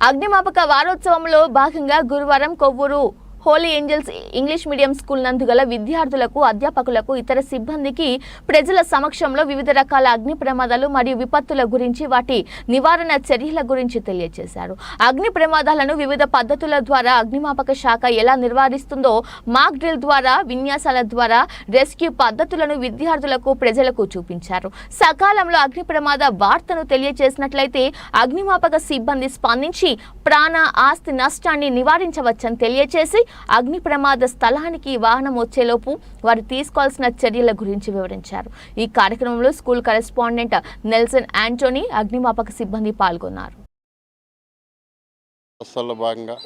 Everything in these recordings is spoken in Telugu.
అగ్నిమాపక వారోత్సవంలో భాగంగా గురువారం Kovvur Holy Angels English Medium School నందు గల విద్యార్థులకు అధ్యాపకులకు ఇతర సిబ్బందికి ప్రజల సమక్షంలో వివిధ రకాల అగ్ని ప్రమాదాలు మరియు విపత్తుల గురించి వాటి నివారణ చర్యల గురించి తెలియజేశారు అగ్ని ప్రమాదాలను వివిధ పద్ధతుల ద్వారా అగ్నిమాపక శాఖ ఎలా నిర్వహిస్తుందో మాక్ డ్రిల్ ద్వారా విన్యాసాల ద్వారా రెస్క్యూ పద్ధతులను విద్యార్థులకు ప్రజలకు చూపించారు. సకాలంలో అగ్ని ప్రమాద వార్తను తెలియజేసినట్లయితే అగ్నిమాపక సిబ్బంది స్పందించి ప్రాణ ఆస్తి నష్టాన్ని నివారించవచ్చని తెలియజేసి అగ్ని ప్రమాద స్థలానికి వాహనం వచ్చేలోపు వారు తీసుకోవాల్సిన చర్యల గురించి వివరించారు. ఈ కార్యక్రమంలో స్కూల్ కరెస్పాండెంట్ నెల్సన్ యాంటోనీ అగ్నిమాపక సిబ్బంది పాల్గొన్నారు. భాగంగా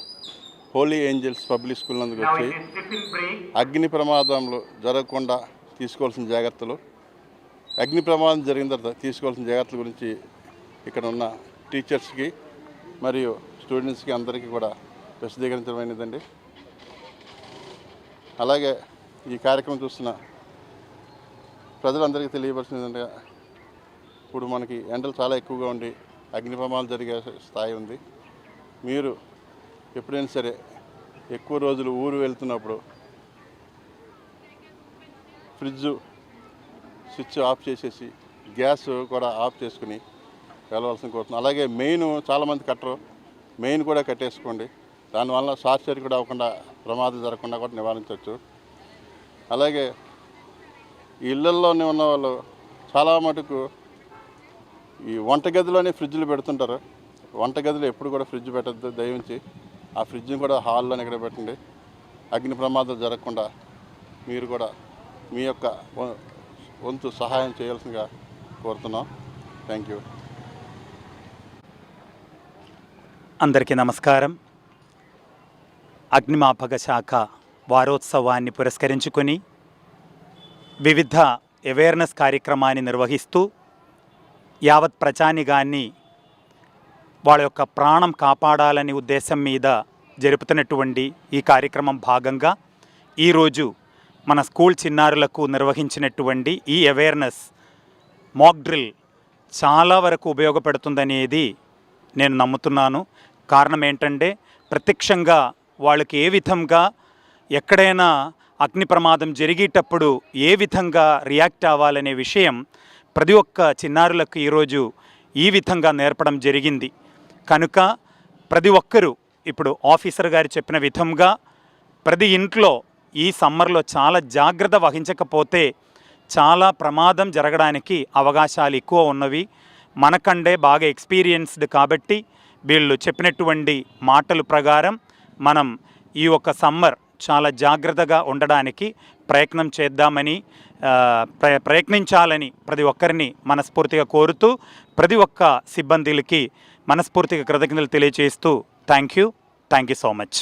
హోలీ ఏంజల్స్ పబ్లిక్ స్కూల్ నందుకు వచ్చి అగ్ని ప్రమాదంలో జరగకుండా తీసుకోవాల్సిన జాగ్రత్తలు అగ్ని ప్రమాదం జరిగిన తర్వాత తీసుకోవాల్సిన జాగ్రత్తల గురించి ఇక్కడ ఉన్న టీచర్స్కి మరియు స్టూడెంట్స్కి అందరికీ కూడా ప్రసిద్ధీకరించమైనదండి అలాగే ఈ కార్యక్రమం చూస్తున్న ప్రజలందరికీ తెలియవలసింది ఏంటంటే ఇప్పుడు మనకి ఎండలు చాలా ఎక్కువగా ఉండి అగ్ని ప్రమాదాలు జరిగే స్థాయి ఉంది. మీరు ఎప్పుడైనా సరే ఎక్కువ రోజులు ఊరు వెళ్తున్నప్పుడు ఫ్రిడ్జ్ స్విచ్ ఆఫ్ చేసేసి గ్యాస్ కూడా ఆఫ్ చేసుకుని వెళ్ళవలసిన కోరుతున్నాం. అలాగే మెయిన్ చాలామంది కట్టరు. మెయిన్ కూడా కట్టేసుకోండి. దానివల్ల షార్ట్ సర్క్యూట్ కూడా అవ్వకుండా ప్రమాదం జరగకుండా కూడా నివారించవచ్చు. అలాగే ఇళ్ళల్లోనే ఉన్న వాళ్ళు చాలా మటుకు ఈ వంటగదిలోనే ఫ్రిడ్జ్లు పెడుతుంటారు. వంటగదిలో ఎప్పుడు కూడా ఫ్రిడ్జ్ పెట్టద్దు దయించి ఆ ఫ్రిడ్జ్ని కూడా హాల్లోనే ఇక్కడ పెట్టండి. అగ్ని ప్రమాదం జరగకుండా మీరు కూడా మీ యొక్క వంతు సహాయం చేయాల్సిందిగా కోరుతున్నాం. Thank you. అందరికీ నమస్కారం. అగ్నిమాపక శాఖ వారోత్సవాన్ని పురస్కరించుకొని వివిధ అవేర్నెస్ కార్యక్రమాన్ని నిర్వహిస్తూ యావత్ ప్రజానిగాన్ని వాళ్ళ యొక్క ప్రాణం కాపాడాలనే ఉద్దేశం మీద జరుపుతున్నటువంటి ఈ కార్యక్రమం భాగంగా ఈరోజు మన స్కూల్ చిన్నారులకు నిర్వహించినటువంటి ఈ అవేర్నెస్ మాక్ డ్రిల్ చాలా వరకు ఉపయోగపడుతుందనేది నేను నమ్ముతున్నాను. కారణం ఏంటంటే ప్రత్యక్షంగా వాళ్ళకి ఏ విధంగా ఎక్కడైనా అగ్ని ప్రమాదం జరిగేటప్పుడు ఏ విధంగా రియాక్ట్ అవ్వాలనే విషయం ప్రతి ఒక్క చిన్నారులకు ఈరోజు ఈ విధంగా నేర్పడం జరిగింది. కనుక ప్రతి ఒక్కరూ ఇప్పుడు ఆఫీసర్ గారు చెప్పిన విధంగా ప్రతి ఇంట్లో ఈ సమ్మర్లో చాలా జాగ్రత్త వహించకపోతే చాలా ప్రమాదం జరగడానికి అవకాశాలు ఎక్కువ ఉన్నవి. మనకండే బాగా ఎక్స్పీరియన్స్డ్ కాబట్టి వీళ్ళు చెప్పినటువంటి మాటలు ప్రకారం మనం ఈ యొక్క సమ్మర్ చాలా జాగ్రత్తగా ఉండడానికి ప్రయత్నం చేద్దామని ప్ర ప్రయత్నించాలని ప్రతి ఒక్కరిని మనస్ఫూర్తిగా కోరుతూ ప్రతి ఒక్క సిబ్బందిలకి మనస్ఫూర్తిగా కృతజ్ఞతలు తెలియజేస్తూ thank you. Thank you so much.